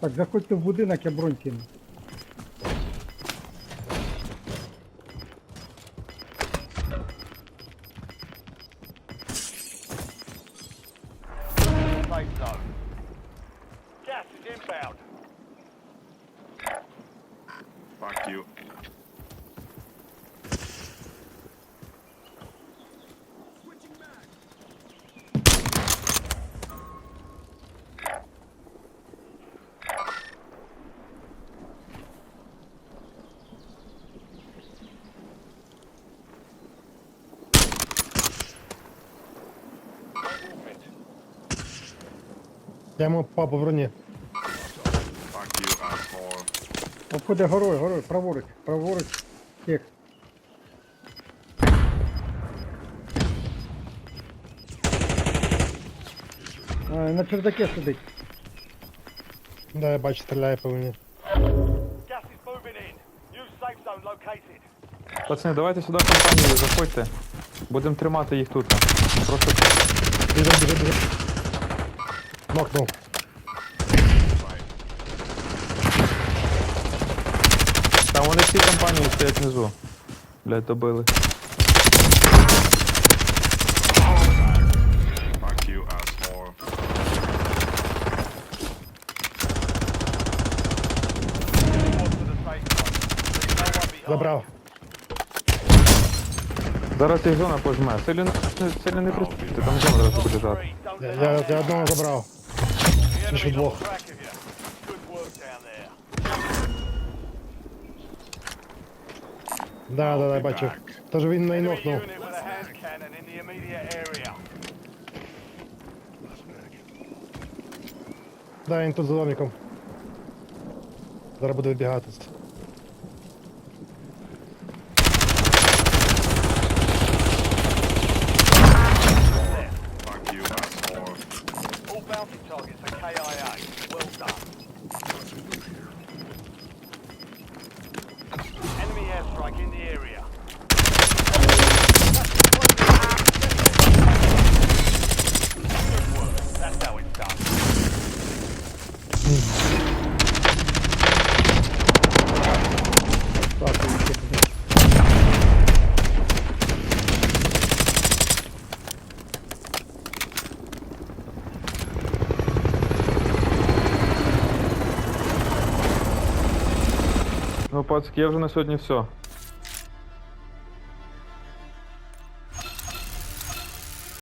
Так, заходьте в будинок, я бронь кину. Fuck you. Я йому попав по броні. Fuck you, asshole. Обходи горою, горою, праворуч, праворуч. Текст. А, на чердаке сидить. Да, я бачу, стріляє по мені. Gas is moving in. New safe zone located. Пацани, давайте сюди компанію, заходьте. Будемо тримати їх тут. Просто Біжи, біжи, біжи. Нокнув. там вони всі компанії стоять внизу. Блять, добили. Fuck you, asshole. Забрав. Зараз їх зона пожме. Сильно сильно не приступайте, там зона зараз буде лежати. Я, я, я одного забрав. Ще двох. Да, да, да, бачу. Тож він не нокнув. Да, він тут за домиком. Зараз буде вибігати. Ну, пацки, я вже на сьогодні все.